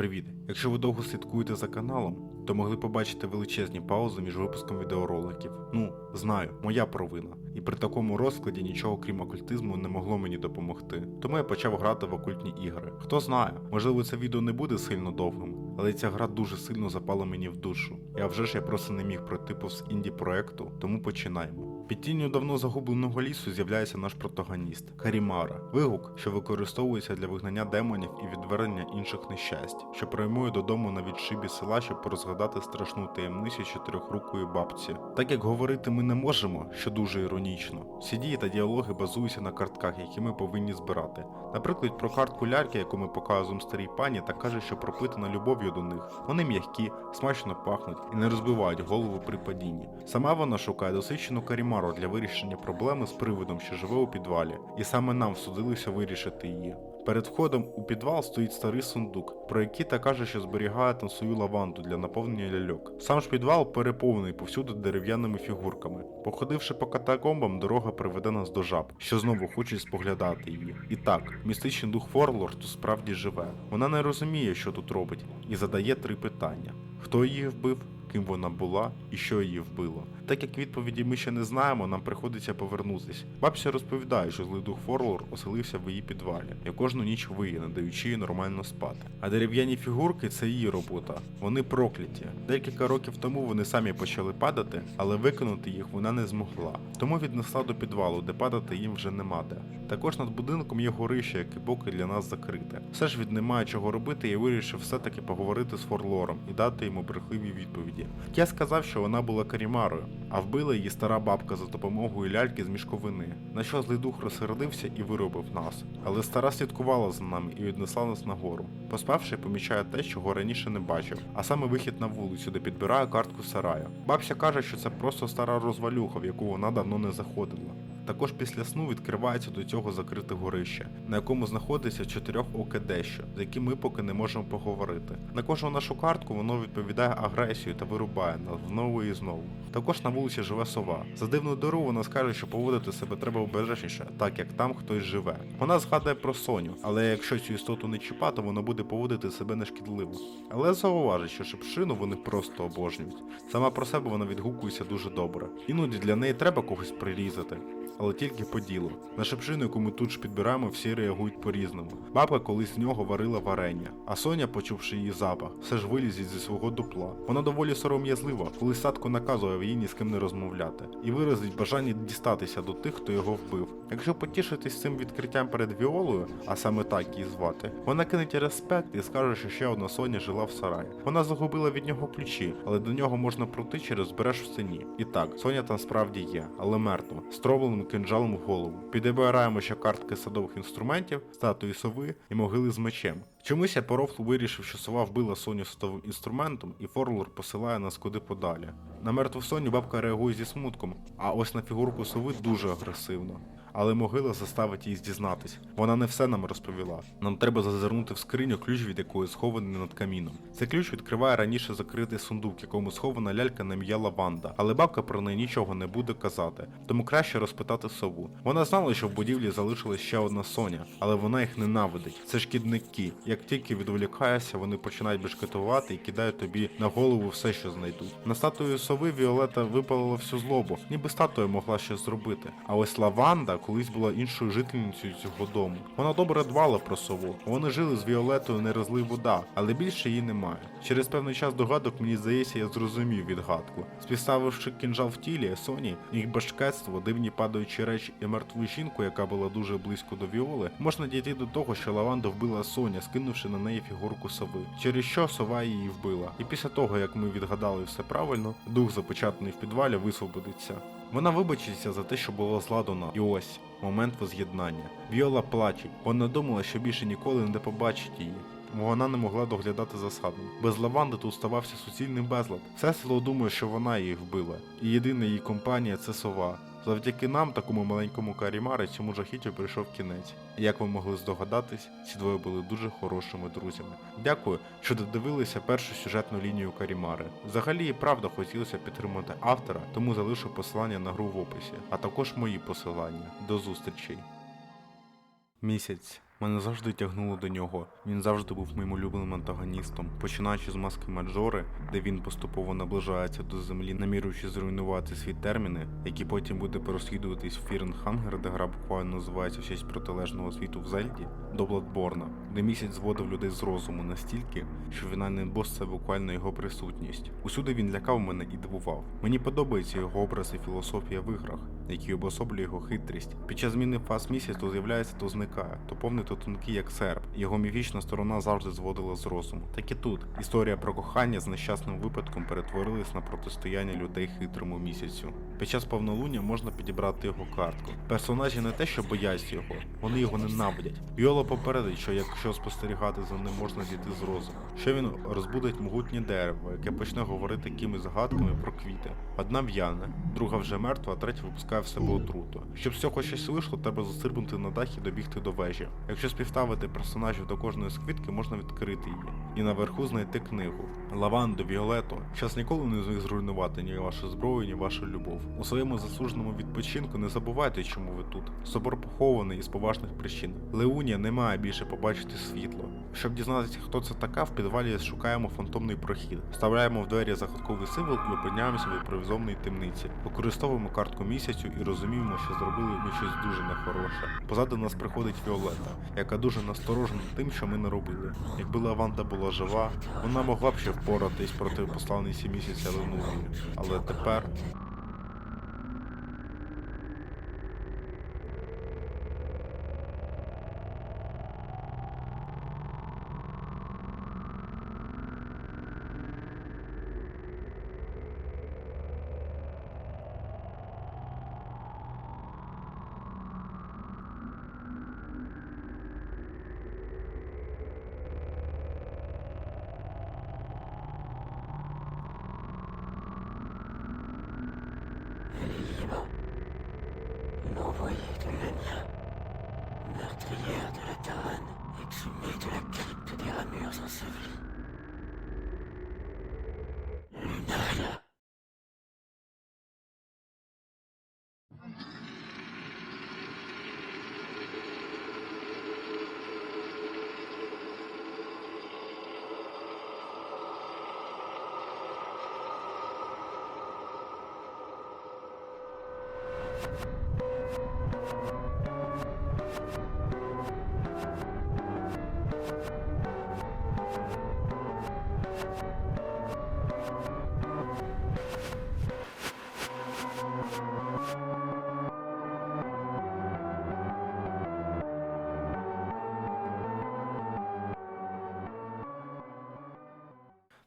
Привіт! Якщо ви довго слідкуєте за каналом, то могли побачити величезні паузи між випуском відеороликів. Ну, знаю, моя провина. І при такому розкладі нічого крім окультизму не могло мені допомогти. Тому я почав грати в окультні ігри. Хто знає, можливо, це відео не буде сильно довгим, але ця гра дуже сильно запала мені в душу. А вже ж я просто не міг пройти повз інді проекту, тому починаємо. Під тінню давно загубленого лісу з'являється наш протагоніст Карімара, вигук, що використовується для вигнання демонів і відвернення інших нещасть, що прямує додому на відшибі села, щоб порозгадати страшну таємницю чотирьохрукої бабці. Так як говорити ми не можемо, що дуже іронічно, всі дії та діалоги базуються на картках, які ми повинні збирати. Наприклад, про картку ляльки, яку ми показуємо старій пані, та каже, що пропитана любов'ю до них. Вони м'які, смачно пахнуть і не розбивають голову при падінні. Сама вона шукає досвідчену карімару для вирішення проблеми з привидом, що живе у підвалі, і саме нам судилося вирішити її. Перед входом у підвал стоїть старий сундук, про який та каже, що зберігає там свою лаванду для наповнення ляльок. Сам ж підвал переповнений повсюди дерев'яними фігурками. Походивши по катакомбам, дорога приведе нас до жаб, що знову хочуть споглядати її. І так, містичний дух Форлор тут справді живе. Вона не розуміє, що тут робить, і задає три питання: хто її вбив? Ким вона була і що її вбило. Так як відповіді ми ще не знаємо, нам приходиться повернутись. Бабця розповідає, що злий дух Форлор оселився в її підвалі і кожну ніч виє, не даючи їй нормально спати. А дерев'яні фігурки це її робота. Вони прокляті. Декілька років тому вони самі почали падати, але викинути їх вона не змогла. Тому віднесла до підвалу, де падати їм вже нема де. Також над будинком є горище, яке поки для нас закрите. Все ж від немає чого робити, я вирішив все-таки поговорити з Форлором і дати йому брехливі відповіді. Я сказав, що вона була карімарою, а вбила її стара бабка за допомогою ляльки з мішковини. На що злий дух розсердився і виробив нас. Але стара слідкувала за нами і віднесла нас нагору. Поспавши, помічаю те, чого раніше не бачив, а саме вихід на вулицю, де підбираю картку сараю. Бабця каже, що це просто стара розвалюха, в яку вона давно не заходила. Також після сну відкривається до цього закрите горище, на якому знаходиться чотирьох оке дещо, з яким ми поки не можемо поговорити. На кожну нашу картку воно відповідає агресією та вирубає нас знову і знову. Також на вулиці живе сова. За дивну дорогу вона скаже, що поводити себе треба обережніше, так як там хтось живе. Вона згадує про Соню, але якщо цю істоту не чіпати, вона буде поводити себе нешкідливо. Але зауважить, що шипшину вони просто обожнюють. Сама про себе вона відгукується дуже добре. Іноді для неї треба когось прирізати але тільки по ділу. На шепшину, яку ми тут ж підбираємо, всі реагують по-різному. Бабка колись з нього варила варення, а Соня, почувши її запах, все ж вилізить зі свого дупла. Вона доволі сором'язлива, коли садко наказував їй ні з ким не розмовляти, і виразить бажання дістатися до тих, хто його вбив. Якщо потішитись цим відкриттям перед Віолою, а саме так її звати, вона кинеть респект і скаже, що ще одна Соня жила в сараї. Вона загубила від нього ключі, але до нього можна пройти через збереж в стіні. І так, Соня там справді є, але мертва, з травленим кинджалом в голову. Підбираємо ще картки садових інструментів, статуї сови і могили з мечем. Чомусь я порофл вирішив, що сова вбила Соню садовим інструментом, і Форлор посилає нас куди подалі. На мертву Соню бабка реагує зі смутком, а ось на фігурку сови дуже агресивно. Але могила заставить її здізнатись. Вона не все нам розповіла. Нам треба зазирнути в скриню, ключ від якої схований над каміном. Цей ключ відкриває раніше закритий сундук, якому схована лялька на ім'я Лаванда, але бабка про неї нічого не буде казати, тому краще розпитати сову. Вона знала, що в будівлі залишилась ще одна Соня, але вона їх ненавидить. Це шкідники. Як тільки відволікаєшся, вони починають бешкетувати і кидають тобі на голову все, що знайдуть. На статую сови Віолета випалила всю злобу, ніби статуя могла щось зробити. А ось Лаванда колись була іншою жительницею цього дому. Вона добре дбала про сову. Вони жили з Віолетою не розлий вода, але більше її немає. Через певний час догадок, мені здається, я зрозумів відгадку. Співставивши кінжал в тілі Соні, їх башкетство, дивні падаючі речі і мертву жінку, яка була дуже близько до Віоли, можна дійти до того, що Лаванда вбила Соня, скинувши на неї фігурку сови, через що сова її вбила. І після того, як ми відгадали все правильно, дух запечатаний в підвалі висвободиться. Вона вибачиться за те, що була зладано. І ось момент воз'єднання. Віола плаче. Вона думала, що більше ніколи не побачить її. Вона не могла доглядати за садом. Без лаванди тут ставався суцільний безлад. Все село думає, що вона її вбила. І єдина її компанія це сова. Завдяки нам, такому маленькому карімарі, цьому жахіттю прийшов кінець. Як ви могли здогадатись, ці двоє були дуже хорошими друзями. Дякую, що додивилися першу сюжетну лінію Карімари. Взагалі і правда хотілося підтримати автора, тому залишу посилання на гру в описі, а також мої посилання. До зустрічей. Місяць Мене завжди тягнуло до нього. Він завжди був моїм улюбленим антагоністом, починаючи з маски Маджори, де він поступово наближається до землі, наміруючи зруйнувати свій терміни, які потім буде переслідуватись в Фіренхангер, де гра буквально називається в честь протилежного світу в Зельді, до Бладборна, де місяць зводив людей з розуму настільки, що фінальний бос це буквально його присутність. Усюди він лякав мене і дивував. Мені подобається його образ і філософія в іграх, які обособлює його хитрість. Під час зміни фаз місяць то з'являється, то зникає, то повний, то тонкий, як серп. Його міфічна сторона завжди зводила з розуму. Так і тут історія про кохання з нещасним випадком перетворилась на протистояння людей хитрому місяцю. Під час повнолуння можна підібрати його картку. Персонажі не те, що бояться його, вони його ненавидять. Йоло попередить, що якщо спостерігати за ним можна зійти з розуму, що він розбудить могутнє дерево, яке почне говорити якимись загадками про квіти. Одна в'яне, друга вже мертва, а третя випускає в себе отруту. Щоб з цього щось вийшло, треба застрибнути на дах і добігти до вежі. Якщо співставити персонажів до кожної з квітки, можна відкрити її. І наверху знайти книгу. Лаванду, Віолету. Час ніколи не зміг зруйнувати ні вашу зброю, ні вашу любов. У своєму заслуженому відпочинку не забувайте, чому ви тут. Собор похований із поважних причин. Леунія не має більше побачити світло. Щоб дізнатися, хто це така, в підвалі шукаємо фантомний прохід, вставляємо в двері загадковий символ і опиняємося в імпровізованій темниці. Використовуємо картку місяцю і розуміємо, що зробили ми щось дуже нехороше. Позаду нас приходить Віолета, яка дуже насторожена тим, що ми не робили. Якби Лаванда була жива, вона могла б ще впоратись проти посланниці місяця Ленурії. Але тепер. Meurtrière de la Tarane, exhumée de la crypte des ramures ensevelies.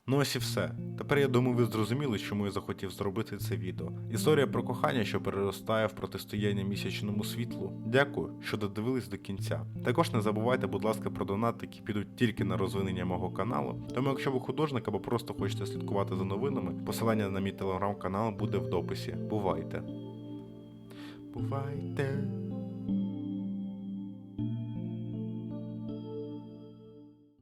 Ну ось і все. Тепер я думаю, ви зрозуміли, чому я захотів зробити це відео. Історія про кохання, що переростає в протистояння місячному світлу. Дякую, що додивились до кінця. Також не забувайте, будь ласка, про донати, які підуть тільки на розвинення мого каналу. Тому, якщо ви художник або просто хочете слідкувати за новинами, посилання на мій телеграм-канал буде в дописі. Бувайте. Бувайте.